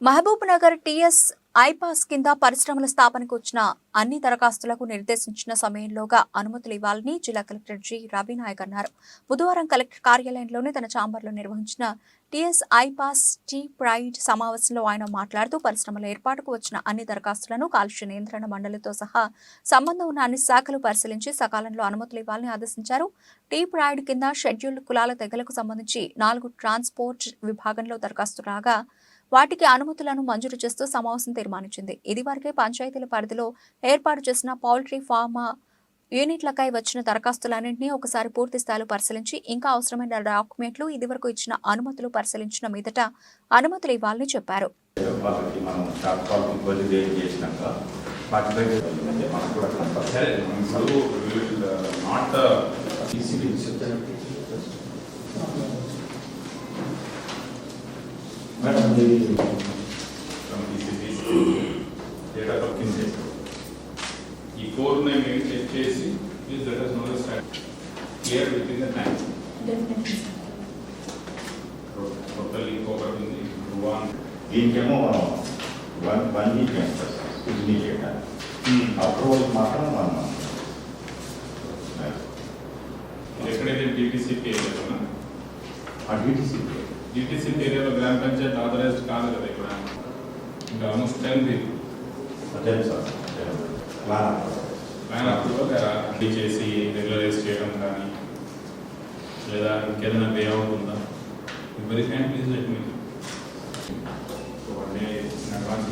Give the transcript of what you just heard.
Mahabub Nagar TS iPASS కింద పరిశ్రమల స్థాపనకు వచ్చిన అన్ని దరఖాస్తులకు నిర్దేశించిన సమయంలోగా అనుమతులు ఇవ్వాలని జిల్లా కలెక్టర్ జి. రవినాయక్ అన్నారు. బుధవారం కలెక్టర్ కార్యాలయంలోనే తన ఛాంబర్లో నిర్వహించిన టీఎస్ ఐపాస్ టీ ప్రైడ్ సమావేశంలో ఆయన మాట్లాడుతూ పరిశ్రమల ఏర్పాటుకు వచ్చిన అన్ని దరఖాస్తులను కాలుష్య నియంత్రణ మండలితో సహా సంబంధం ఉన్న అన్ని శాఖలు పరిశీలించి సకాలంలో అనుమతులు ఇవ్వాలని ఆదేశించారు. టీ ప్రైడ్ కింద షెడ్యూల్డ్ కులాల తెగలకు సంబంధించి నాలుగు ట్రాన్స్పోర్ట్ విభాగంలో దరఖాస్తు రాగా వాటికి అనుమతులను మంజూరు చేస్తూ సమావేశం తీర్మానించింది. ఇదివరకే పంచాయతీల పరిధిలో ఏర్పాటు చేసిన పౌల్ట్రీ ఫార్మా యూనిట్లకై వచ్చిన దరఖాస్తులన్నింటినీ ఒకసారి పూర్తి స్థాయిలో పరిశీలించి ఇంకా అవసరమైన డాక్యుమెంట్లు ఇదివరకు ఇచ్చిన అనుమతులు పరిశీలించిన మీదట అనుమతులు ఇవ్వాలని చెప్పారు. వాళ్ళకి మనం కంపల్సరీ సరే ఇప్పుడు నాట్ మేడం ఇది డేటా వర్కింగ్ చేస్తాం ఈ కోర్ మేము ఏం చెక్ చేసి please let us know the status clear with in the time total ఇంకొకటి ఉంది వన్ దీనికేమో వన్ వన్ వీక్ చేస్తారు స్క్రూటినీ చేయడానికి అప్రూవల్ మాత్రం మనం ఎక్కడైతే డిటిసిపి ఏరియాలోనా ఆ డీటీసీ డిటిసిపి ఏరియాలో గ్రామ పంచాయతీ ఆథరైజ్డ్ కాదు కదా ఇక్కడ? ఇంకా almost ten sir? Plan plan approval అన్ని చేసి రెగ్యులరైజ్ చేయడం కానీ లేదా ఇంకేదైనా వే అవుట్ ఉందా? Very kind please let me advance